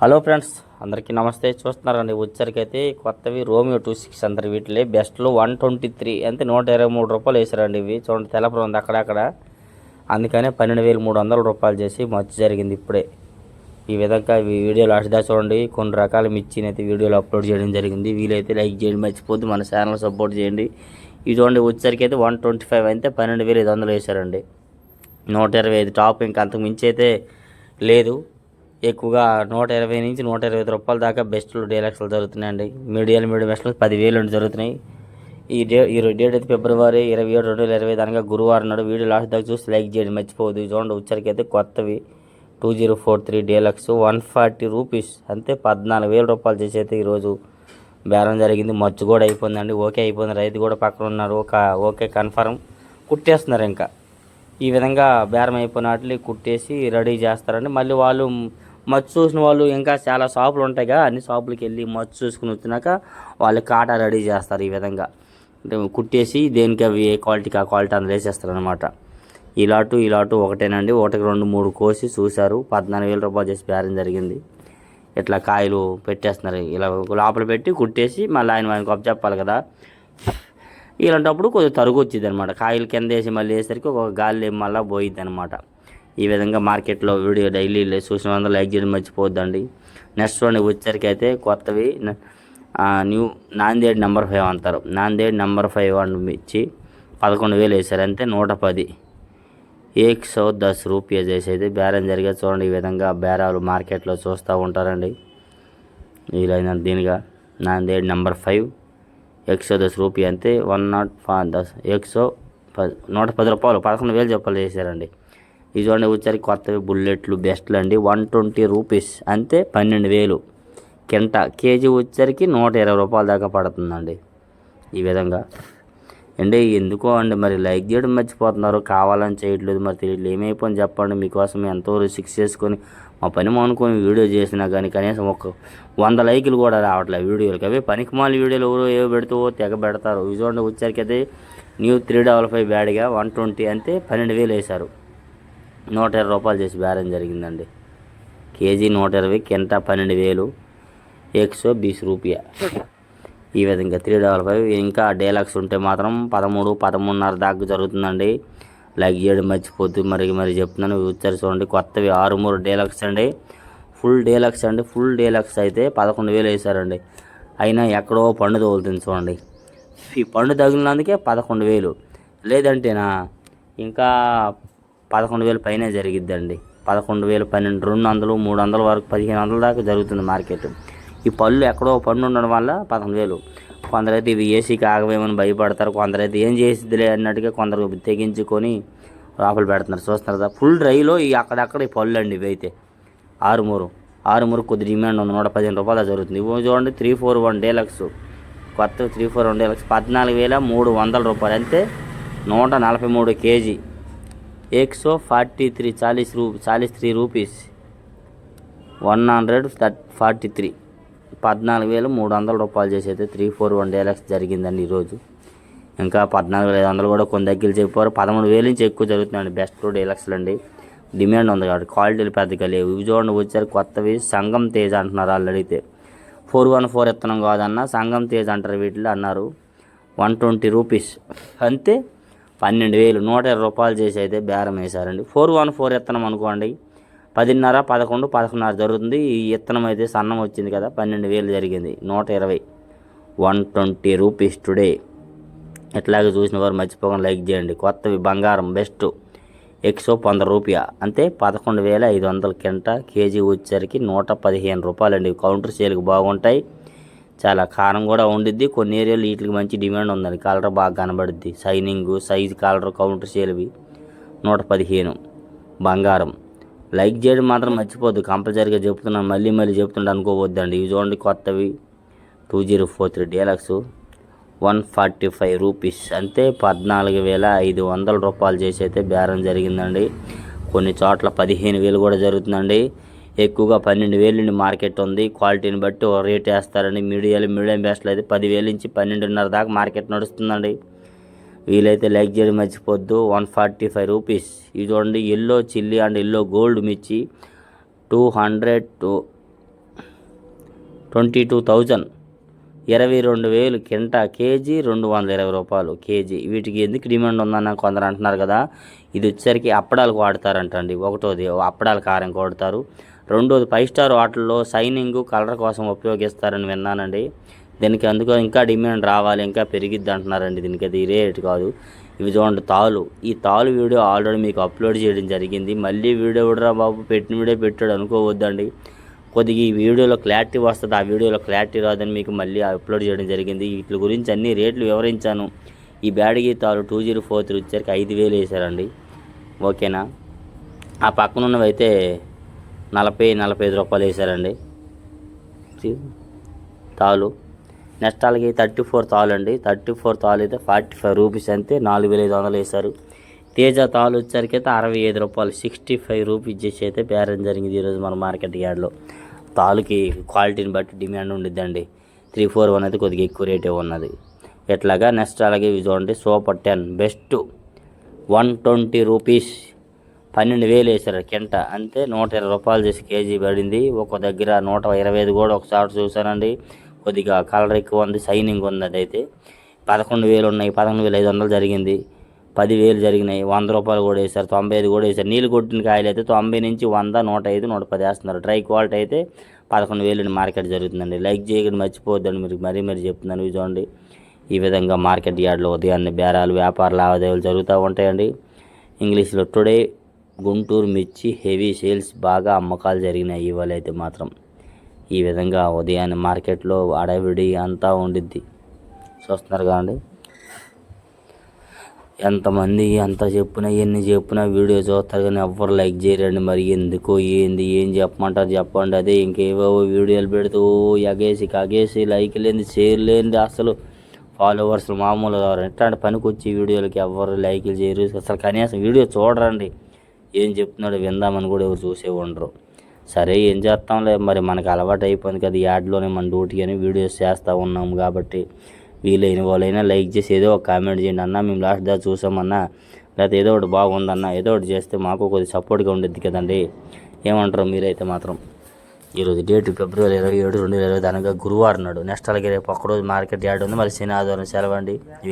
Hello friends అందరికీ నమస్తే. చూస్తున్నారండి వచ్చరికైతే కొత్తవి రోమియో టూ సిక్స్ అందరు వీటిలో. బెస్ట్లో వన్ ట్వంటీ త్రీ అంటే నూట ఇరవై మూడు రూపాయలు వేసారండి ఇవి. చూడండి తెల్లపురం ఉంది అక్కడక్కడ అందుకనే పన్నెండు వేల మూడు వందల రూపాయలు చేసి మచ్చు జరిగింది ఇప్పుడే. ఈ విధంగా ఈ వీడియోలో అడిదా చూడండి. కొన్ని రకాల మిర్చిని అయితే వీడియోలో అప్లోడ్ చేయడం జరిగింది. వీలైతే లైక్ చేయండి మర్చిపోద్దు మన ఛానల్ సపోర్ట్ చేయండి. ఇది చూడండి వచ్చేసరికి అయితే వన్ ట్వంటీ ఫైవ్ అయితే పన్నెండు వేల ఐదు వందలు వేసారండి నూట ఇరవై ఐదు టాప్ ఇంకా అంతకు మించి అయితే లేదు. ఎక్కువగా నూట ఇరవై నుంచి నూట ఇరవై ఐదు రూపాయల దాకా బెస్ట్లు డీలక్స్లు జరుగుతున్నాయండి. మీడియాలు మీడియం బెస్ట్లు పదివేలు నుండి జరుగుతున్నాయి. ఈ డే ఈ డేట్ అయితే ఫిబ్రవరి ఇరవై ఏడు రెండు వేల ఇరవై ఐదు అనగా గురువారం నాడు వీడియో లాస్ట్ దాకా చూసి లైక్ చేయండి. మర్చిపోవద్దు. చూడండి ఉచ్చరికి అయితే కొత్తవి. Two zero four three deluxe one forty rupees. అంతే పద్నాలుగు వేల రూపాయలు చేసి అయితే ఈరోజు బేరం జరిగింది. మచ్చు కూడా అయిపోయిందండి. ఓకే అయిపోయింది. రైతు కూడా పక్కన ఉన్నారు. ఒక ఓకే కన్ఫర్మ్. కుట్టేస్తున్నారు ఇంకా. ఈ విధంగా బేరం అయిపోయిన వాటిని కుట్టేసి రెడీ చేస్తారండి. మళ్ళీ వాళ్ళు మచ్చు చూసిన వాళ్ళు ఇంకా చాలా షాపులు ఉంటాయిగా అన్ని షాపులకి వెళ్ళి మచ్చు చూసుకుని వచ్చినాక వాళ్ళు కాటా రెడీ చేస్తారు ఈ విధంగా. అంటే కుట్టేసి దేనికి అవి ఏ క్వాలిటీకి ఆ క్వాలిటీ అందులో వేసేస్తారు అనమాట ఈ లాటు ఒకటేనండి. ఒకటికి రెండు మూడు కోసి చూశారు. పద్నాలుగు వేల రూపాయలు చేసి బేరం జరిగింది. ఇట్లా కాయలు పెట్టేస్తున్నారు. ఇలా లోపల పెట్టి కుట్టేసి మళ్ళీ ఆయన ఆయనకు అప్ చెప్పాలి కదా. ఇలాంటప్పుడు కొంచెం తరుగు వచ్చింది అనమాట కాయలు కింద వేసి మళ్ళీ వేసరికి ఒక గాలి మళ్ళీ పోయిద్ది అనమాట ఈ విధంగా మార్కెట్లో వీడియో డైలీ చూసిన వందలు లైక్ చేయడం మర్చిపోవద్దండి. నెక్స్ట్ వన్ వచ్చరికి అయితే కొత్తవి న్యూ నాందేడ్ నెంబర్ ఫైవ్ అంటారు. నాందేడ్ నెంబర్ ఫైవ్ అని ఇచ్చి పదకొండు వేలు వేశారు. అంతే నూట పది. ఏక్ సో దస్ రూపాయ చేసి అయితే బేరం జరిగే చూడండి ఈ విధంగా బేరాలు మార్కెట్లో చూస్తూ ఉంటారండి. వీలైన దీనిగా నాందేడ్ నెంబర్ ఫైవ్ ఎక్సో దస్ రూపాయ. అంతే వన్ నాట్ ఫా దస్ ఎక్సో పది నూట పది రూపాయలు పదకొండు వేలు చెప్పాలి చేశారండి. ఇది చూడండి వచ్చరికి కొత్తవి బుల్లెట్లు బెస్ట్లు అండి. వన్ ట్వంటీ రూపీస్ అంతే పన్నెండు వేలు. కింట కేజీ వచ్చేసరికి నూట ఇరవై రూపాయల దాకా పడుతుందండి ఈ విధంగా. అండి ఎందుకో అండి మరి లైక్ చేయడం మర్చిపోతున్నారు కావాలని చేయట్లేదు మరి తెలియట్లేదు. ఏమైపోయింది చెప్పండి మీకోసం ఎంతో రిసిక్స్ చేసుకొని మా పని మానుకొని వీడియో చేసినా కానీ కనీసం ఒక వంద లైకులు కూడా రావట్లేదు వీడియోలకి. అవి పనికిమాల వీడియోలు ఎవరో ఏవో పెడుతూ తెగ పెడతారు. ఇవి చూడండి అయితే న్యూ త్రీ డబల్ ఫైవ్ బ్యాడ్గా వన్ ట్వంటీ అంతే పన్నెండు వేలు వేశారు. నూట ఇరవై రూపాయలు చేసి బేరం జరిగిందండి. కేజీ నూట ఇరవై కింట పన్నెండు వేలు ఎక్సో బీస్ రూపాయ. ఈ విధంగా త్రీ డబల్ ఫైవ్ ఇంకా డేలక్స్ ఉంటే మాత్రం పదమూడు పదమూడున్నర దాకా జరుగుతుందండి. లైక్ చేయడం మర్చిపోద్దు మరి మరి చెప్తున్నాను. వచ్చారు చూడండి కొత్తవి ఆరు మూడు డేలక్స్ అండి. ఫుల్ డేలక్స్ అండి ఫుల్ డేలక్స్ అయితే పదకొండు వేలు వేశారండి. అయినా ఎక్కడో పండు తగులుతుంది చూడండి. ఈ పండు తగిలినందుకే పదకొండు వేలు. లేదంటేనా ఇంకా పదకొండు వేలు పైనే జరిగిద్దండి. పదకొండు వేలు పన్నెండు రెండు వందలు మూడు వందల వరకు పదిహేను వందల దాకా జరుగుతుంది మార్కెట్. ఈ పళ్ళు ఎక్కడో పన్ను ఉండడం వల్ల పదకొండు వేలు. కొందరైతే ఇవి ఏసీకి ఆగవేమని భయపడతారు. కొందరైతే ఏం చేసిద్దిలే అన్నట్టుగా కొందరు తెగించుకొని లోపల పెడుతున్నారు. చూస్తున్నారు కదా ఫుల్ డ్రైలో ఈ అక్కడక్కడ ఈ పళ్ళు అండి ఇవి అయితే ఆరుమూరు. ఆరుమూరు కొద్ది డిమాండ్ ఉంది. నూట పదిహేను రూపాయలు జరుగుతుంది. ఇవి చూడండి త్రీ ఫోర్ వన్ డేలక్స్. కొత్త త్రీ ఫోర్ వన్ డేలక్స్. పద్నాలుగు వేల మూడు వందల రూపాయలు. అంటే నూట నలభై మూడు కేజీ. એકસો ఫార్టీ త్రీ చాలీస్ రూ Chalisa three rupees. One hundred thirty forty three. పద్నాలుగు వేల మూడు వందల రూపాయలు చేసి అయితే త్రీ ఫోర్ వన్ డేలక్స్ జరిగిందండి ఈరోజు. ఇంకా పద్నాలుగు వేల ఐదు వందలు కూడా కొన్ని దగ్గర చెప్పారు. పదమూడు వేల నుంచి ఎక్కువ జరుగుతుందండి బెస్ట్ టూ డేలక్స్లు అండి డిమాండ్ ఉంది కాబట్టి క్వాలిటీలు పెద్దగా లేవు. ఇవి చూడండి వచ్చారు కొత్తవి. సంగం తేజ్ అంటున్నారు వాళ్ళు అడిగితే ఫోర్ వన్ ఫోర్ ఇత్తనం కాదన్న సంగం తేజ్ అంటారు వీటిలో అన్నారు. One twenty rupees. అంతే. పన్నెండు వేలు నూట ఇరవై రూపాయలు చేసి అయితే బేరం వేశారండి. ఫోర్ వన్ ఫోర్ ఇత్తనం అనుకోండి. పదిన్నర పదకొండు పదకొండున్నర జరుగుతుంది. ఈ ఇత్తనం అయితే సన్నం వచ్చింది కదా పన్నెండు వేలు జరిగింది. నూట ఇరవై. One twenty rupees today. ఎట్లాగే చూసిన వారు మర్చిపోకుండా లైక్ చేయండి. కొత్తవి బంగారం బెస్ట్. ఎక్సో వంద రూపాయ. అంతే పదకొండు వేల ఐదు వందల కింట కేజీ వచ్చేసరికి నూట పదిహేను రూపాయలండి. కౌంటర్ సేల్కి బాగుంటాయి. చాలా కారం కూడా ఉండిద్ది. కొన్ని ఏరియాలో వీటికి మంచి డిమాండ్ ఉందండి. కలర్ బాగా కనబడుద్ది. షైనింగ్ సైజ్ కలర్ కౌంటర్ సేల్వి నూట పదిహేను బంగారం. లైక్ చేయడం మాత్రం మర్చిపోద్దు కంపల్సరీగా చెప్తున్నాను. మళ్ళీ మళ్ళీ చెప్తుంటే అనుకోవద్దండి. ఇవి చూడండి కొత్తవి. Two zero four three deluxe one forty five rupees అంతే పద్నాలుగు వేల ఐదు వందల రూపాయలు చేసి అయితే బేరం జరిగిందండి. కొన్ని చోట్ల పదిహేను వేలు కూడా జరుగుతుందండి. ఎక్కువగా పన్నెండు వేలు నుండి మార్కెట్ ఉంది. క్వాలిటీని బట్టి ఒక రేట్ వేస్తారని మీడియాలు మీడియం బెస్ట్లు అయితే పదివేలు నుంచి పన్నెండున్నర దాకా మార్కెట్ నడుస్తుందండి. వీలైతే లైక్ చేయడం మర్చిపోద్దు. One forty five rupees. ఇది చూడండి yellow chilli and yellow gold మిర్చి two hundred two twenty two thousand. ఇరవై రెండు వేలు కింట కేజీ రెండు వందల ఇరవై రూపాయలు కేజీ. వీటికి ఎందుకు డిమాండ్ ఉందన్న కొందరు అంటున్నారు కదా. ఇది వచ్చేసరికి అప్పడాలకు వాడతారంటండి. ఒకటోది అప్పడాల కారం వాడతారు. రెండోది ఫైవ్ స్టార్ హోటల్లో సైనింగ్ కలర్ కోసం ఉపయోగిస్తారని విన్నానండి. దీనికి అందుకు ఇంకా డిమాండ్ రావాలి ఇంకా పెరిగిద్ది అంటున్నారండి. దీనికి అది రేట్ కాదు. ఇవి చూడండి తాలు. ఈ తాలు వీడియో ఆల్రెడీ మీకు అప్లోడ్ చేయడం జరిగింది. మళ్ళీ వీడియో కూడా బాబు? పెట్టిన వీడియో పెట్టాడు అనుకోవద్దండి. కొద్దిగా ఈ వీడియోలో క్లారిటీ వస్తుంది. ఆ వీడియోలో క్లారిటీ రాదని మీకు మళ్ళీ అప్లోడ్ చేయడం జరిగింది. వీటి గురించి అన్ని రేట్లు వివరించాను. ఈ బ్యాడ్కి తాలు టూ జీరో ఫోర్ త్రీ వచ్చరికి ఐదు వేలు వేసారండి. ఓకేనా? ఆ పక్కన అయితే నలభై నలభై ఐదు రూపాయలు వేసారండి. తాలు. నెక్స్ట్ అలాగే థర్టీ ఫోర్ తాలు అండి. థర్టీ ఫోర్ తాలు అయితే ఫార్టీ ఫైవ్ రూపీస్ అంతే నాలుగు వేల ఐదు వందలు వేశారు. తేజ తాలు వచ్చేసరికి అయితే అరవై ఐదు రూపాయలు సిక్స్టీ ఫైవ్ రూపీస్ చేసి అయితే బేరం జరిగింది ఈరోజు మన మార్కెట్ యార్డ్లో. తాలుకి క్వాలిటీని బట్టి డిమాండ్ ఉండిద్దండి. త్రీ ఫోర్ వన్ అయితే కొద్దిగా ఎక్కువ రేటే ఉన్నది. ఎట్లాగా నెక్స్ట్ అలాగే ఇది చూడండి super ten best one twenty rupees పన్నెండు వేలు వేసారు కింట. అంతే నూట ఇరవై రూపాయలు చేసి కేజీ పడింది. ఒక దగ్గర నూట ఇరవై ఐదు కూడా ఒకసారి చూసానండి కొద్దిగా కలర్ ఎక్కువ ఉంది షైనింగ్ ఉంది అదైతే. పదకొండు వేలు ఉన్నాయి పదకొండు వేల ఐదు వందలు జరిగింది. పదివేలు జరిగినాయి. వంద రూపాయలు కూడా వేశారు. తొంభై ఐదు కూడా వేశారు. నీళ్ళు కొట్టిన కాయలు అయితే తొంభై నుంచి వంద నూట ఐదు నూట పది వేస్తున్నారు. డ్రై క్వాలిటీ అయితే పదకొండు వేలు మార్కెట్ జరుగుతుందండి. లైక్ చేయకుండా మర్చిపోవద్దండి. మీరు మరీ మరీ చెప్తున్నాను ఇవి చూడండి. ఈ విధంగా మార్కెట్ యార్డ్లో ఉదయాన్నే బేరాలు వ్యాపార లావాదేవీలు జరుగుతూ ఉంటాయండి. ఇంగ్లీష్లో టుడే గుంటూరు మిర్చి హెవీ సేల్స్ బాగా అమ్మకాలు జరిగినాయి. ఇవాళ అయితే మాత్రం ఈ విధంగా ఉదయాన్నే మార్కెట్లో అడవిడి అంతా ఉండిద్ది. చూస్తున్నారు కదండి. ఎంతమంది ఎంత చెప్పినా ఎన్ని చెప్పినా వీడియో చూస్తారు కానీ ఎవ్వరు లైక్ చేయరండి. మరి ఎందుకు ఏంది ఏం చెప్పమంటారు చెప్పండి. అదే ఇంకేవో వీడియోలు పెడుతూ ఎగేసి కగేసి లైక్ లేని షేర్ లేనిది అసలు ఫాలోవర్స్ మామూలు కావాలి ఇట్లాంటి పనికి వచ్చి వీడియోలకి ఎవరు లైక్లు చేయరు. అసలు కనీసం వీడియో చూడరండి. ఏం చెప్తున్నాడు విందామని కూడా ఎవరు చూసే ఉండరు. సరే ఏం చేస్తాంలే. మరి మనకు అలవాటు అయిపోయింది కదా యాడ్లోనే మన డ్యూటీ అని వీడియోస్ చేస్తూ ఉన్నాం కాబట్టి. వీలైన వాళ్ళైనా లైక్ చేసి ఏదో ఒక కామెంట్ చేయండి అన్న మేము లాస్ట్ దా చూసామన్నా లేకపోతే ఏదో ఒకటి బాగుందన్న ఏదో ఒకటి చేస్తే మాకు కొద్దిగా సపోర్ట్గా ఉండేది కదండి. ఏమంటారు మీరైతే మాత్రం. ఈరోజు డేట్ ఫిబ్రవరి ఇరవై ఏడు రెండు వేల ఇరవై అనగా గురువారం నాడు. నెక్స్ట్ అలాగే రేపు ఒక్కరోజు మార్కెట్ యార్డ్ ఉంది మరి శని ఆదివారం సెలవండి.